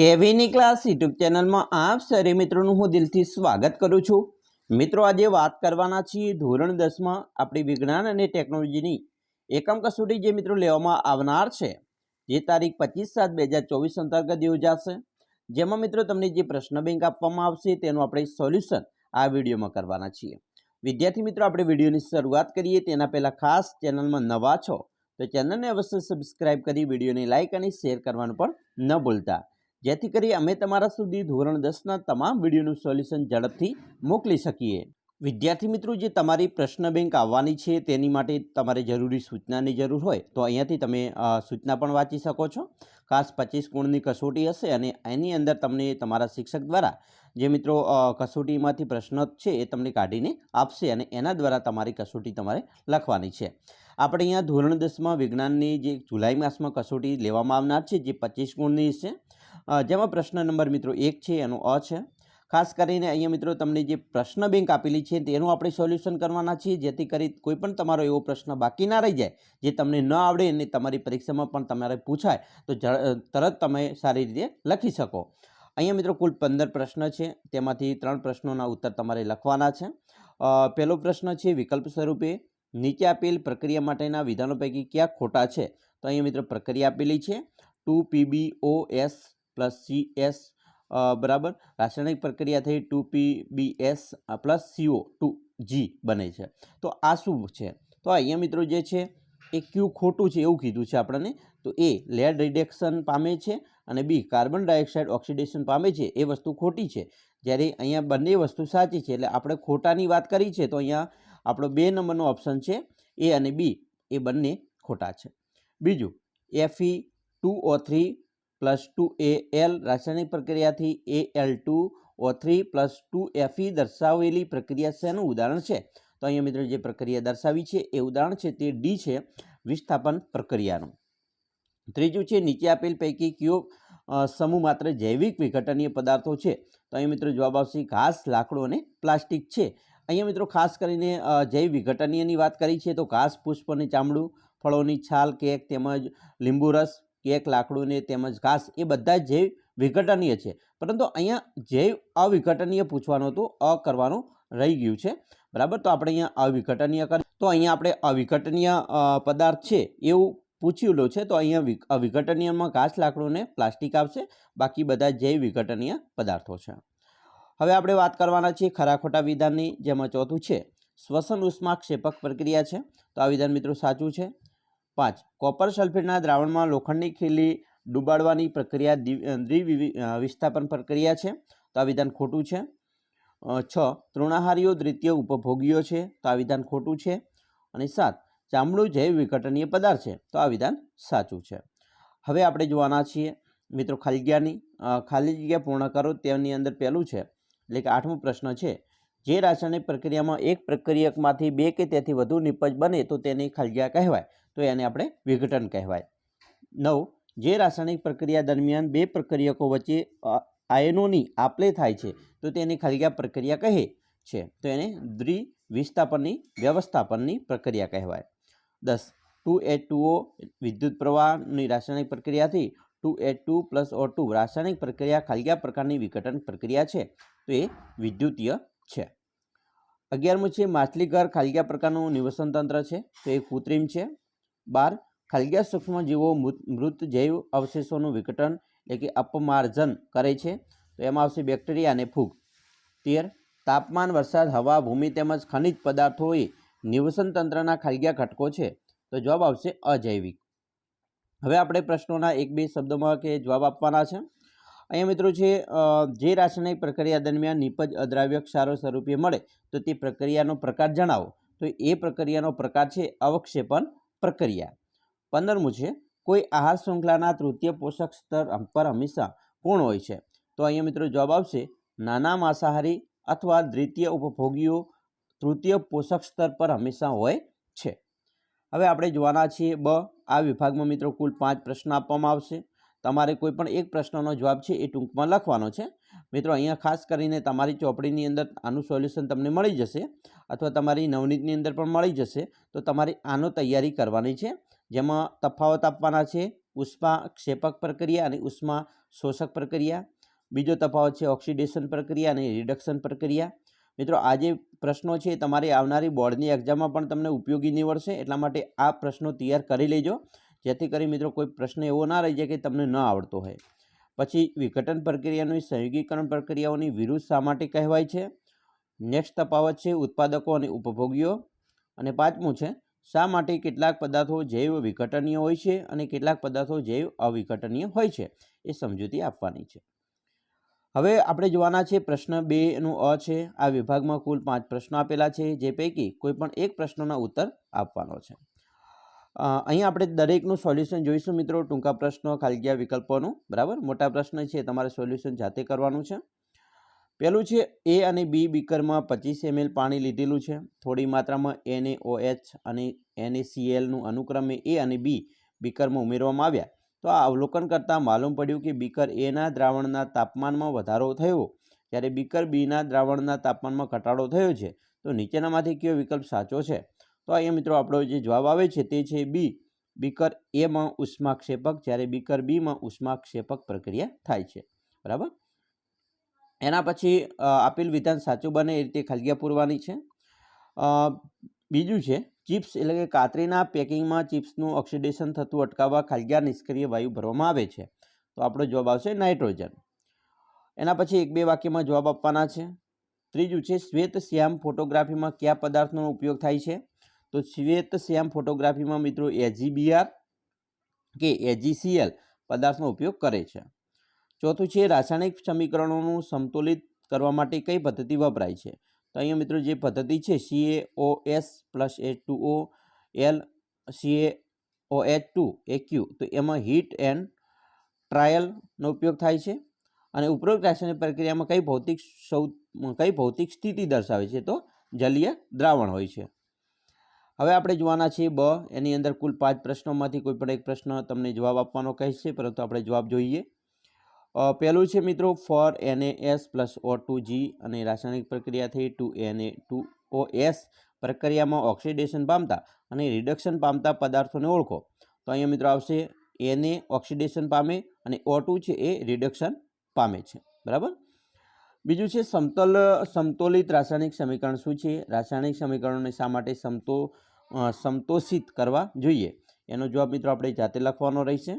કેવીની class YouTube ચેનલમાં આપ સરે મિત્રોનું હું દિલથી સ્વાગત કરું છું. મિત્રો, આજે વાત કરવાના છીએ ધોરણ દસમાં આપણી વિજ્ઞાન અને ટેકનોલોજીની એકમ કસોટી જે મિત્રો લેવામાં આવનાર છે. જે તારીખ પચીસ સાત બે હજાર ચોવીસ અંતર્ગત યોજાશે. જેમાં મિત્રો તમને જે પ્રશ્ન બેંક આપવામાં આવશે તેનું આપણે સોલ્યુશન આ વિડીયોમાં કરવાના છીએ. વિદ્યાર્થી મિત્રો, આપણે વિડીયોની શરૂઆત કરીએ. તેના પહેલાં ખાસ ચેનલમાં નવા છો તો ચેનલને અવશ્ય સબસ્ક્રાઇબ કરી વિડીયોને લાઇક અને શેર કરવાનું પણ ન ભૂલતા. જેથી કરી અમે તમારા સુધી ધોરણ દસના તમામ વિડીયોનું સોલ્યુશન ઝડપથી મોકલી શકીએ. વિદ્યાર્થી મિત્રો, જે તમારી પ્રશ્ન બેંક આવવાની છે તેની માટે તમારે જરૂરી સૂચનાની જરૂર હોય તો અહીંયાથી તમે સૂચના પણ વાંચી શકો છો. ખાસ પચીસ ગુણની કસોટી હશે અને એની અંદર તમને તમારા શિક્ષક દ્વારા જે મિત્રો કસોટીમાંથી પ્રશ્નો છે એ તમને કાઢીને આપશે અને એના દ્વારા તમારી કસોટી તમારે લખવાની છે. આપણે અહીંયા ધોરણ દસમાં વિજ્ઞાનની જે જુલાઈ માસમાં કસોટી લેવામાં આવનાર છે જે પચીસ ગુણની છે જેમાં પ્રશ્ન નંબર મિત્રો એક છે, એનો અ છે. ખાસ કરીને અહીંયા મિત્રો તમને જે પ્રશ્ન બેંક આપેલી છે, તેનું આપણે સોલ્યુશન કરવાના છીએ, જેથી કરી કોઈ પણ તમારો એવો પ્રશ્ન બાકી ના રહી જાય, જે તમને ન આવડે અને તમારી પરીક્ષામાં પણ તમારે પૂછાય, તો તરત તમે સારી રીતે લખી શકો. અહીંયા મિત્રો કુલ પંદર પ્રશ્ન છે, તેમાંથી ત્રણ પ્રશ્નોના ઉત્તર તમારે લખવાના છે. પહેલો પ્રશ્ન છે, વિકલ્પ સ્વરૂપે નીચે આપેલ પ્રક્રિયા માટેના વિધાનો પૈકી ક્યાં ખોટા છે? તો અહીંયા મિત્રો પ્રક્રિયા આપેલી છે, two PBO S plus C S બરાબર? રાસાયણિક પ્રક્રિયા થઈ two P B S plus CO two G બને છે. તો આ શું છે? તો અહીંયા મિત્રો જે છે એ ક્યુ ખોટું છે એવું કીધું છે આપણને. તો એ લેડ રિડક્શન પામે છે અને બી કાર્બન ડાયોક્સાઇડ ઓક્સિડેશન પામે છે એ વસ્તુ ખોટી છે. જ્યારે અહીંયા બંને વસ્તુ સાચી છે એટલે આપણે ખોટાની વાત કરી છે તો અહીંયા આપણો બે નંબરનો ઓપ્શન છે એ અને બી એ બંને ખોટા છે. બીજું FE two O three plus two A L રાસાયણિક પ્રક્રિયાથી A L two O three plus two FE દર્શાવેલી પ્રક્રિયા શેનું ઉદાહરણ છે. તો અહીંયા મિત્રો જે પ્રક્રિયા દર્શાવી છે એ ઉદાહરણ છે તે ડી છે વિસ્થાપન પ્રક્રિયાનું. ત્રીજું છે નીચે આપેલ પૈકી કયો સમૂહ માત્ર જૈવિક વિઘટનીય પદાર્થો છે? તો અહીં મિત્રો જવાબ આવશે ઘાસ, લાકડું અને પ્લાસ્ટિક છે. અહીંયા મિત્રો ખાસ કરીને જૈવ વિઘટનીયની વાત કરી છે તો ઘાસ, પુષ્પ અને ચામડું, ફળોની છાલ, કેક તેમજ લીંબુ રસ કેક લાકડું ને તેમજ ઘાસ એ બધા જૈવ વિઘટનીય છે. પરંતુ અહીંયા જૈવ અવિઘટનીય પૂછવાનું હતું અ કરવાનું રહી ગયું છે. બરાબર? તો આપણે અહીંયા અવિઘટનીય કર, તો અહીંયા આપણે અવિઘટનીય પદાર્થ છે એવું પૂછેલું છે, તો અહીંયા અવિઘટનીયમાં ઘાસ લાકડું ને પ્લાસ્ટિક આવશે બાકી બધા જૈવ વિઘટનીય પદાર્થો છે. હવે આપણે વાત કરવાના છીએ ખરા ખોટા વિધાનની, જેમાં ચોથું છે, શ્વસન ઉષ્માક્ષેપક પ્રક્રિયા છે. તો આ વિધાન મિત્રો સાચું છે? પાંચ. કોપર સલ્ફેટના દ્રાવણમાં લોખંડની ખીલી ડૂબાડવાની પ્રક્રિયા દ્વિ- વિસ્થાપન પ્રક્રિયા છે, તો આ વિધાન ખોટું છે. છ. તૃણાહારીઓ દ્વિતીય ઉપભોગીઓ છે, તો આ વિધાન ખોટું છે. અને સાત. ચામડું જૈવ વિઘટનીય પદાર્થ છે, તો આ વિધાન સાચું છે. હવે આપણે જોવાના છીએ. મિત્રો, ખાલી જગ્યાની ખાલી જગ્યા પૂર્ણ કરો તેની અંદર પહેલું છે, એટલે કે આઠમો પ્રશ્ન છે, જે રાસાયણિક પ્રક્રિયામાં એક પ્રક્રિયકમાંથી બે કે તેથી વધુ નિપજ બને, તો તેની ખાલી જગ્યા કહેવાય. તો એને આપણે વિઘટન કહેવાય. નવ, જે રાસાયણિક પ્રક્રિયા દરમિયાન બે પ્રક્રિયકો વચ્ચે આયનોની આપલે થાય છે, તો તેની ખાલી પ્રક્રિયા કહે છે. તો એને દ્વિવિસ્થાપનની, વ્યવસ્થાપનની પ્રક્રિયા કહેવાય. દસ, ટુ એચ ટુઓ વિદ્યુત પ્રવાહની રાસાયણિક પ્રક્રિયાથી two H two plus O two રાસાયણિક પ્રક્રિયા ખાલી પ્રકારની વિઘટન પ્રક્રિયા છે, તો એ વિદ્યુતીય છે. અગિયારમું છે, માછલીઘર ખાલિયા પ્રકારનું નિવસન તંત્ર છે, તો એ કૃત્રિમ છે. બાર ખાલગ્યા સૂક્ષ્મજીવો મૃત જૈવ અવશેષોનું વિઘટન એટલે કે અપમાર્જન કરે છે. તો એમાં આવશે બેક્ટેરિયા અને ફૂગ. તેર, તાપમાન, વરસાદ, હવા, ભૂમિ તેમજ ખનિજ પદાર્થો એ નિવસન તંત્રના ખાલગ્યા ઘટકો છે. તો જવાબ આવશે અજૈવિક. હવે આપણે પ્રશ્નોના એક બે શબ્દોમાં કે જવાબ આપવાના છે. અહીંયા મિત્રો છે જે રાસાયણિક પ્રક્રિયા દરમિયાન નિપજ અદ્રાવ્ય ક્ષારો સ્વરૂપે મળે તો તે પ્રક્રિયાનો પ્રકાર જણાવો. તો એ પ્રક્રિયાનો પ્રકાર છે અવક્ષેપણ પ્રક્રિયા. પંદરમું છે કોઈ આહાર શૃંખલાના તૃતીય પોષક સ્તર પર હંમેશા પૂર્ણ હોય છે. તો અહીંયા મિત્રો જવાબ આવશે, નાના માંસાહારી અથવા દ્વિતીય ઉપભોગીઓ તૃતીય પોષક સ્તર પર હંમેશા હોય છે. હવે આપણે જોવાના છીએ બ. આ વિભાગમાં મિત્રો કુલ પાંચ પ્રશ્ન આપવામાં આવશે. તમારે કોઈ પણ એક પ્રશ્નનો જવાબ છે એ ટૂંકમાં લખવાનો છે. મિત્રો, અહીંયા ખાસ કરીને તમારી ચોપડીની અંદર આનું સોલ્યુશન તમને મળી જશે અથવા તમારી નવનીતની અંદર પણ મળી જશે. તો તમારે આનો તૈયારી કરવાની છે. જેમાં તફાવત આપવાના છે, ઉષ્મા ક્ષેપક પ્રક્રિયા અને ઉષ્મા શોષક પ્રક્રિયા. બીજો તફાવત છે, ઓક્સિડેશન પ્રક્રિયા અને રિડક્શન પ્રક્રિયા. મિત્રો, આ જે પ્રશ્નો છે તમારી આવનારી બોર્ડની એક્ઝામમાં પણ તમને ઉપયોગી નીવડશે. એટલા માટે આ પ્રશ્નો તૈયાર કરી લેજો. જેથી કરી મિત્રો કોઈ પ્રશ્ન એવો ના રહી જાય કે તમને ન આવડતો હોય. પછી વિઘટન પ્રક્રિયાની સંયોગીકરણ પ્રક્રિયાઓની વિરુદ્ધ શા માટે કહેવાય છે? નેક્સ્ટ તફાવત છે ઉત્પાદકો અને ઉપભોગીઓ. અને પાંચમું છે શા માટે કેટલાક પદાર્થો જૈવ વિઘટનીય હોય છે અને કેટલાક પદાર્થો જૈવ અવિઘટનીય હોય છે? એ સમજૂતી આપવાની છે. હવે આપણે જોવાના છે પ્રશ્ન બેનું અ છે. આ વિભાગમાં કુલ પાંચ પ્રશ્નો આપેલા છે, જે પૈકી કોઈપણ એક પ્રશ્નોના ઉત્તર આપવાનો છે. અહીં આપણે દરેકનું સોલ્યુશન જોઈશું મિત્રો. ટૂંકા પ્રશ્નો, ખાલગીયા ગયા વિકલ્પોનું. બરાબર? મોટા પ્રશ્ન છે, તમારે સોલ્યુશન જાતે કરવાનું છે. પહેલું છે એ અને બી બીકરમાં પચીસ એમએલ પાણી લીધેલું છે. થોડી માત્રામાં એને ઓએચ અને સીએલનું અનુક્રમે એ અને બી બીકરમાં ઉમેરવામાં આવ્યા. તો આ અવલોકન કરતાં માલુમ પડ્યું કે બીકર એના દ્રાવણના તાપમાનમાં વધારો થયો, જ્યારે બીકર બીના દ્રાવણના તાપમાનમાં ઘટાડો થયો છે. તો નીચેનામાંથી કયો વિકલ્પ સાચો છે? તો અહીંયા મિત્રો આપણો જે જવાબ આવે છે તે છે બી. બીકર એમાં ઉષ્માક્ષેપક, જ્યારે બીકર બીમાં ઉષ્માક્ષેપક પ્રક્રિયા થાય છે. બરાબર? એના પછી આપેલ વિધાન સાચું બને એ રીતે ખલગિયા પૂરવાની છે. બીજું છે, ચિપ્સ એટલે કે કાતરીના પેકિંગમાં ચિપ્સનું ઓક્સિડેશન થતું અટકાવવા ખાલિયા નિષ્ક્રિય વાયુ ભરવામાં આવે છે. તો આપણો જવાબ આવશે નાઇટ્રોજન. એના પછી એક બે વાક્યમાં જવાબ આપવાના છે. ત્રીજું છે, શ્વેત શ્યામ ફોટોગ્રાફીમાં કયા પદાર્થનો ઉપયોગ થાય છે? તો શ્વેત શ્યામ ફોટોગ્રાફીમાં મિત્રો એજીબીઆર કે એજીસીએલ પદાર્થનો ઉપયોગ કરે છે. ચોથું છે, રાસાયણિક સમીકરણોનું સમતોલિત કરવા માટે કઈ પદ્ધતિ વપરાય છે? તો અહીંયા મિત્રો જે પદ્ધતિ છે CA O S plus H two O L CA O H two A Q તો એમાં હીટ એન્ડ ટ્રાયલનો ઉપયોગ થાય છે અને ઉપરોક્ત રાસાયણિક પ્રક્રિયામાં કઈ ભૌતિક સૌ, કઈ ભૌતિક સ્થિતિ દર્શાવે છે? તો જલીય દ્રાવણ હોય છે. હવે આપણે જોવાના છીએ બ. એની અંદર કુલ પાંચ પ્રશ્નોમાંથી કોઈ પણ એક પ્રશ્ન તમને જવાબ આપવાનો કહેશે પરંતુ આપણે જવાબ જોઈએ. પહેલું છે મિત્રો ફોર એને S plus O two G અને રાસાયણિક પ્રક્રિયાથી ટુ એને ટુ ઓ એસ પ્રક્રિયામાં ઓક્સિડેશન પામતા અને રિડક્શન પામતા પદાર્થોને ઓળખો. તો અહીંયા મિત્રો આવશે એને ઓક્સિડેશન પામે અને ઓ ટુ છે એ રિડક્શન પામે છે. બરાબર? બીજું છે સમતોલ, સમતોલિત રાસાયણિક સમીકરણ શું છે? રાસાયણિક સમીકરણોને શા માટે સમતો અ, સમતોષિત કરવા જોઈએ. એનો જવાબ મિત્રો આપણે જાતે લખવાનો રહેશે.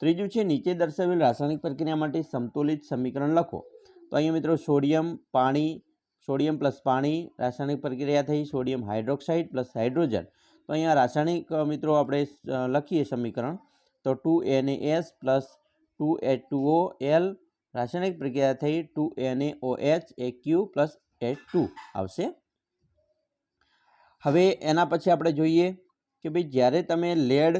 ત્રીજું છે નીચે દર્શાવેલ રાસાયણિક પ્રક્રિયા માટે સંતુલિત સમીકરણ લખો. તો અહીંયા મિત્રો સોડિયમ પાણી સોડિયમ પ્લસ પાણી રાસાયણિક પ્રક્રિયા થઈ સોડિયમ હાઇડ્રોક્સાઇડ પ્લસ હાઇડ્રોજન. તો અહીંયા રાસાયણિક મિત્રો આપણે લખીએ સમીકરણ. તો two N S plus two H two O L રાસાયણિક પ્રક્રિયા થઈ two N O H A Q plus H two આવશે. હવે એના પછી આપણે જોઈએ કે ભાઈ જ્યારે તમે લેડ,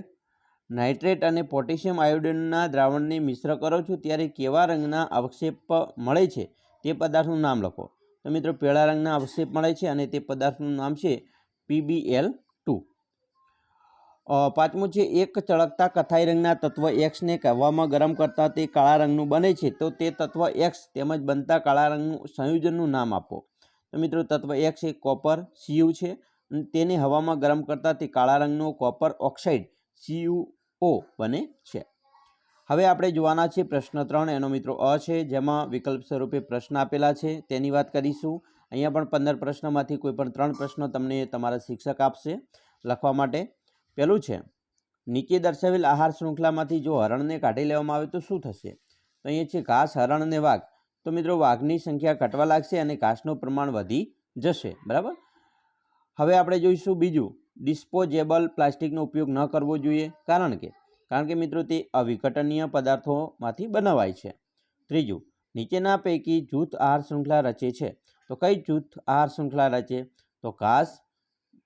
નાઇટ્રેટ અને પોટેશિયમ આયોડિનના દ્રાવણને મિશ્ર કરો છો, ત્યારે કેવા રંગના અવક્ષેપ મળે છે તે પદાર્થનું નામ લખો. તો મિત્રો, પીળા રંગના અવક્ષેપ મળે છે અને તે પદાર્થનું નામ છે પીબીએલ ટુ. પાંચમું છે, એક ચળકતા કથાઈ રંગના તત્વ એક્સને કહેવામાં ગરમ કરતાં તે કાળા રંગનું બને છે. તો તે તત્વ એક્સ તેમજ બનતા કાળા રંગનું સંયોજનનું નામ આપો. તો મિત્રો, તત્વ એક્સ એ કોપર સીયુ છે. તેને હવામાં ગરમ કરતાં તે કાળા રંગનો કોપર ઓક્સાઇડ સીયુઓ બને છે. હવે આપણે જોવાના છે પ્રશ્ન ત્રણ, એનો મિત્રો અ છે, જેમાં વિકલ્પ સ્વરૂપે પ્રશ્ન આપેલા છે. તેની વાત કરીશું. અહીંયા પણ પંદર પ્રશ્નમાંથી કોઈ પણ ત્રણ પ્રશ્નો તમને તમારા શિક્ષક આપશે લખવા માટે. પહેલું છે, નીચે દર્શાવેલ આહાર શૃંખલામાંથી જો હરણને કાઢી લેવામાં આવે તો શું થશે? તો અહીંયા છે, ઘાસ, હરણ અને વાઘ. તો મિત્રો, વાઘની સંખ્યા ઘટવા લાગશે અને ઘાસનું પ્રમાણ વધી જશે. બરાબર? હવે આપણે જોઈશું બીજું. ડિસ્પોઝેબલ પ્લાસ્ટિકનો ઉપયોગ ન કરવો જોઈએ. કારણ કે કારણ કે મિત્રો તે અવિઘટનીય પદાર્થોમાંથી બનાવાય છે. ત્રીજું, નીચેના પૈકી જૂથ આહાર શૃંખલા રચે છે. તો કઈ જૂથ આહાર શૃંખલા રચે? તો ઘાસ,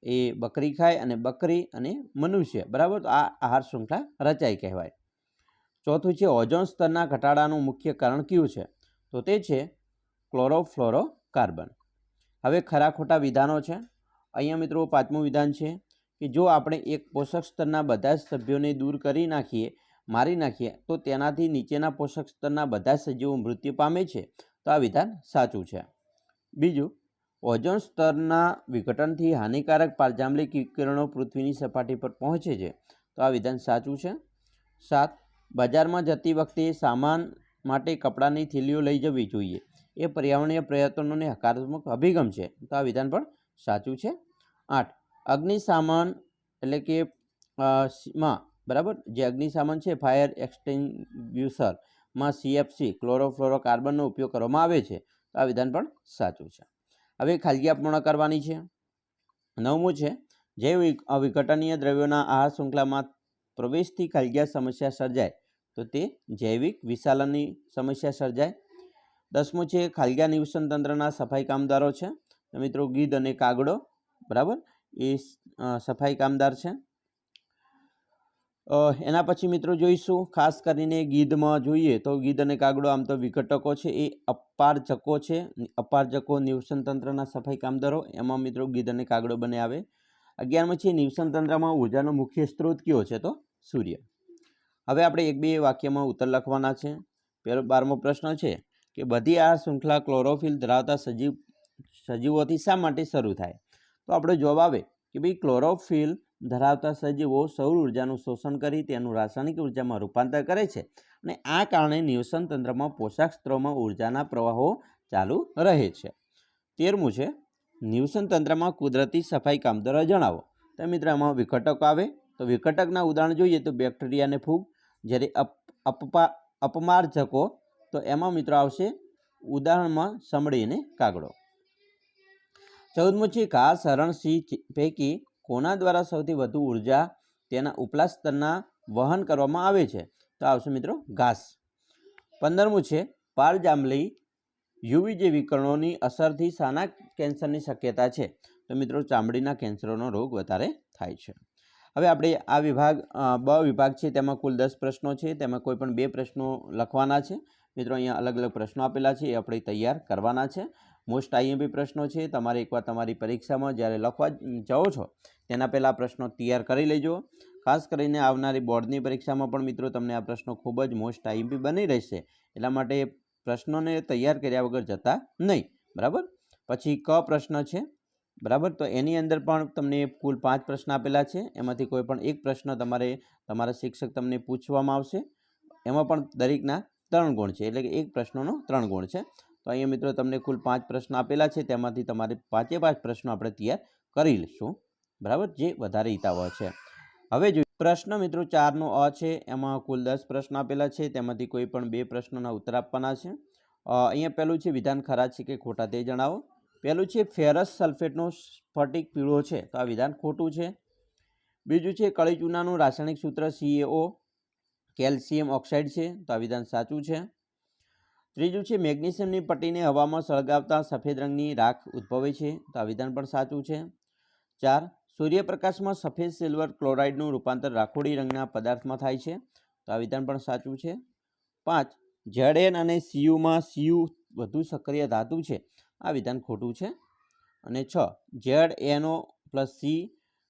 એ બકરી ખાય અને બકરી અને મનુષ્ય. બરાબર? તો આ આહાર શૃંખલા રચાય કહેવાય. ચોથું છે, ઓઝોન સ્તરના ઘટાડાનું મુખ્ય કારણ કયું છે? તો તે છે ક્લોરોફ્લોરોકાર્બન. હવે ખરા ખોટા વિધાનો છે. અહીંયા મિત્રો પાંચમું વિધાન છે કે જો આપણે એક પોષક સ્તરના બધા જ સભ્યોને દૂર કરી નાખીએ, મારી નાખીએ, તો તેનાથી નીચેના પોષક સ્તરના બધા સજીવો મૃત્યુ પામે છે. તો આ વિધાન સાચું છે. બીજું ઓઝોન સ્તરના વિઘટનથી હાનિકારક પારજાંબલિક વિકિરણો પૃથ્વીની સપાટી પર પહોંચે છે. તો આ વિધાન સાચું છે. સાત, બજારમાં જતી વખતે સામાન માટે કપડાની થેલીઓ લઈ જવી જોઈએ. એ પર્યાવરણીય પ્રયત્નોને હકારાત્મક અભિગમ છે. તો આ વિધાન પણ સાચું છે. આઠ. અગ્નિશામન એટલે કે માં, બરાબર? જે અગ્નિશામન છે, ફાયર એક્સટેન્ગ્યુશરમાં સીએફસી ક્લોરોફ્લોરોકાર્બનનો ઉપયોગ કરવામાં આવે છે. તો આ વિધાન પણ સાચું છે. હવે ખાલગીયા પૂર્ણ કરવાની છે. નવમું છે, જૈવ વિઘટનીય દ્રવ્યોના આહાર શૃંખલામાં પ્રવેશથી ખાલગીયા સમસ્યા સર્જાય. તો તે જૈવિક વિશાલનની સમસ્યા સર્જાય. દસમું છે, ખાલગીયા નિવસન તંત્રના સફાઈ કામદારો છે. મિત્રો, ગીધ અને કાગડો બરાબર? એ સફાઈ કામદાર છે. એના પછી મિત્રો જોઈશું, ખાસ કરીને ગીધમાં જોઈએ તો ગીધ અને કાગડો આમ તો વિઘટકો છે, એ અપારચકો છે. અપારચકો નિવસન તંત્રના સફાઈ કામદારો, એમાં મિત્રો ગીધ અને કાગડો બને આવે. અગિયારમાં છે નિવસન તંત્રમાં ઉર્જાનો મુખ્ય સ્ત્રોત કયો છે તો સૂર્ય. હવે આપણે એક બે વાક્યમાં ઉત્તર લખવાના છે. પહેલો બારમો પ્રશ્ન છે કે બધી આ શૃંખલા ક્લોરોફિલ ધરાવતા સજીવ, સજીવોથી શા માટે શરૂ થાય? તો આપણો જવાબ આવે કે ભાઈ ક્લોરોફિલ ધરાવતા સજીવો સૌર ઉર્જાનું શોષણ કરી તેનું રાસાયણિક ઉર્જામાં રૂપાંતર કરે છે અને આ કારણે નિવસન તંત્રમાં પોષક સ્ત્રોમાં ઉર્જાના પ્રવાહો ચાલુ રહે છે. તેરમું છે, નિવસન તંત્રમાં કુદરતી સફાઈ કામદારો જણાવો. તો મિત્ર, આમાં વિઘટકો આવે. તો વિઘટકના ઉદાહરણ જોઈએ તો બેક્ટેરિયા અને ફૂગ. જ્યારે અપ, અપપા, અપમાર્જકો, તો એમાં મિત્રો આવશે ઉદાહરણમાં સમડી અને કાગડો. ચૌદમું છે ઘાસ હરણ સિંહ પૈકી કોના દ્વારા સૌથી વધુ ઊર્જા તેના ઉપલા સ્તરના વહન કરવામાં આવે છે? તો આવશે મિત્રો ઘાસ. પંદરમું છે પાર જાંબલી યુવી જે વિકર્ણોની અસરથી સાના કેન્સરની શક્યતા છે. તો મિત્રો ચામડીના કેન્સરનો રોગ વધારે થાય છે. હવે આપણે આ વિભાગ બ વિભાગ છે તેમાં કુલ દસ પ્રશ્નો છે. તેમાં કોઈ પણ બે પ્રશ્નો લખવાના છે. મિત્રો અહીંયા અલગ અલગ પ્રશ્નો આપેલા છે. એ આપણે તૈયાર કરવાના છે. મોસ્ટ આઈએમપી પ્રશ્નો છે. તમારે એકવાર તમારી પરીક્ષામાં જ્યારે લખવા જાઓ છો, તેના પહેલાં પ્રશ્નો તૈયાર કરી લેજો. ખાસ કરીને આવનારી બોર્ડની પરીક્ષામાં પણ મિત્રો તમને આ પ્રશ્નો ખૂબ જ મોસ્ટ આઈએમપી બની રહેશે. એટલા માટે પ્રશ્નોને તૈયાર કર્યા વગર જતા નહીં. બરાબર? પછી ક પ્રશ્ન છે. બરાબર? તો એની અંદર પણ તમને કુલ પાંચ પ્રશ્ન આપેલા છે. એમાંથી કોઈ પણ એક પ્રશ્ન તમારે, તમારા શિક્ષક તમને પૂછવામાં આવશે. એમાં પણ દરેકના ત્રણ ગુણ છે. એટલે કે એક પ્રશ્નનો ત્રણ ગુણ છે. તો અહીંયા મિત્રો તમને કુલ પાંચ પ્રશ્ન આપેલા છે. તેમાંથી તમારે પાંચે પાંચ પ્રશ્નો આપણે તૈયાર કરી લઈશું. બરાબર? જે વધારે હિતાવહ છે. હવે જો પ્રશ્ન મિત્રો ચારનો અ છે. એમાં કુલ દસ પ્રશ્ન આપેલા છે. તેમાંથી કોઈ પણ બે પ્રશ્નોના ઉત્તર આપવાના છે. અહીંયા પહેલું છે વિધાન ખરા છે કે ખોટા તે જણાવો. પહેલું છે ફેરસ સલ્ફેટનો સ્ફટિક પીળો છે. તો આ વિધાન ખોટું છે. બીજું છે કળી ચૂનાનું રાસાયણિક સૂત્ર સીએઓ કેલ્શિયમ ઓક્સાઇડ છે. તો આ વિધાન સાચું છે. ત્રીજું છે, મેગ્નેશિયમની પટ્ટીને હવામાં સળગાવતા સફેદ રંગની રાખ ઉદ્ભવે છે તો આ વિધાન પણ સાચું છે. ચાર, સૂર્યપ્રકાશમાં સફેદ સિલ્વર ક્લોરાઇડનું રૂપાંતર રાખોડી રંગના પદાર્થમાં થાય છે તો આ વિધાન પણ સાચું છે. પાંચ ઝેડએન અને સીયુમાં સીયુ વધુ સક્રિય ધાતુ છે, આ વિધાન ખોટું છે. અને છ, ઝેડ એનઓ પ્લસ સી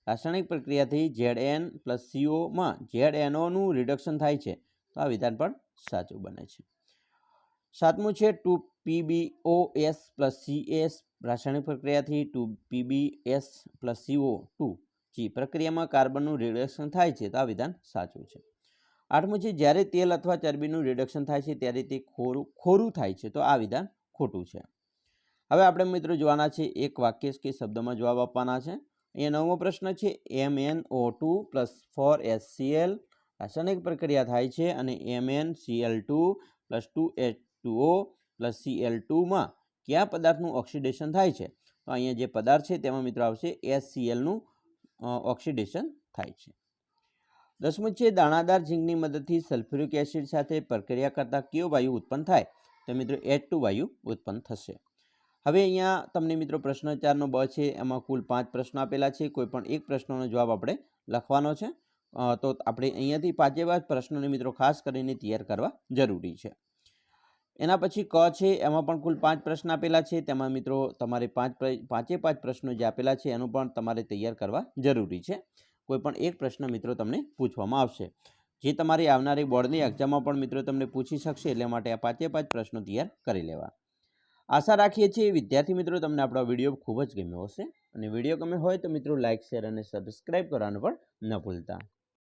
રાસાયણિક પ્રક્રિયાથી ઝેડ એન પ્લસ સીઓમાં ઝેડ એનઓનું રિડક્શન થાય છે તો આ વિધાન પણ સાચું બને છે. સાતમું છે ટુ પીબીઓએસ પ્લસ સીએસ રાસાયણિક પ્રક્રિયાથી two PBS plus CO two. G, પ્રક્રિયામાં કાર્બનનું રિડક્શન થાય છે તો આ વિધાન સાચું છે. આઠમું છે જ્યારે તેલ અથવા ચરબીનું રિડક્શન થાય છે ત્યારે તે ખોરું ખોરું થાય છે તો આ વિધાન ખોટું છે. હવે આપણે મિત્રો જોવાના છે એક વાક્ય કે શબ્દમાં જવાબ આપવાના છે. અહીંયા નવમો પ્રશ્ન છે M N O two plus four S CL રાસાયણિક પ્રક્રિયા થાય છે અને M N CL two plus two H two plus CL ટુમાં કયા પદાર્થનું ઓક્સિડેશન થાય છે? તો અહીંયા જે પદાર્થ છે તેમાં મિત્રો આવશે એસ સી એલનું ઓક્સિડેશન થાય છે. દસમું છે દાણાદાર ઝીંકની મદદથી સલ્ફ્યુરિક એસિડ સાથે પ્રક્રિયા કરતાં કયો વાયુ ઉત્પન્ન થાય? તો મિત્રો એચ ટુ વાયુ ઉત્પન્ન થશે. હવે અહીંયા તમને મિત્રો પ્રશ્ન ચારનો બ છે, એમાં કુલ પાંચ પ્રશ્નો આપેલા છે, કોઈ પણ એક પ્રશ્નનો જવાબ આપણે લખવાનો છે. તો આપણે અહીંયાથી પાંચે પાંચ પ્રશ્નોને મિત્રો ખાસ કરીને તૈયાર કરવા જરૂરી છે. એના પછી ક છે, એમાં પણ કુલ પાંચ પ્રશ્ન આપેલા છે. તેમાં મિત્રો તમારે પાંચ પાંચે પાંચ પ્રશ્નો જે આપેલા છે, એનું પણ તમારે તૈયાર કરવા જરૂરી છે. કોઈ પણ એક પ્રશ્ન મિત્રો તમને પૂછવામાં આવશે. જે તમારી આવનારી બોર્ડની એક્ઝામમાં પણ મિત્રો તમને પૂછી શકશે, એટલે માટે આ પાંચે પાંચ પ્રશ્નો તૈયાર કરી લેવા. આશા રાખીએ છીએ વિદ્યાર્થી મિત્રો તમને આપણો વીડિયો ખૂબ જ ગમ્યો હશે. અને વીડિયો ગમ્યો હોય તો મિત્રો લાઇક શેર અને સબસ્ક્રાઈબ કરવાનું પણ ન ભૂલતા.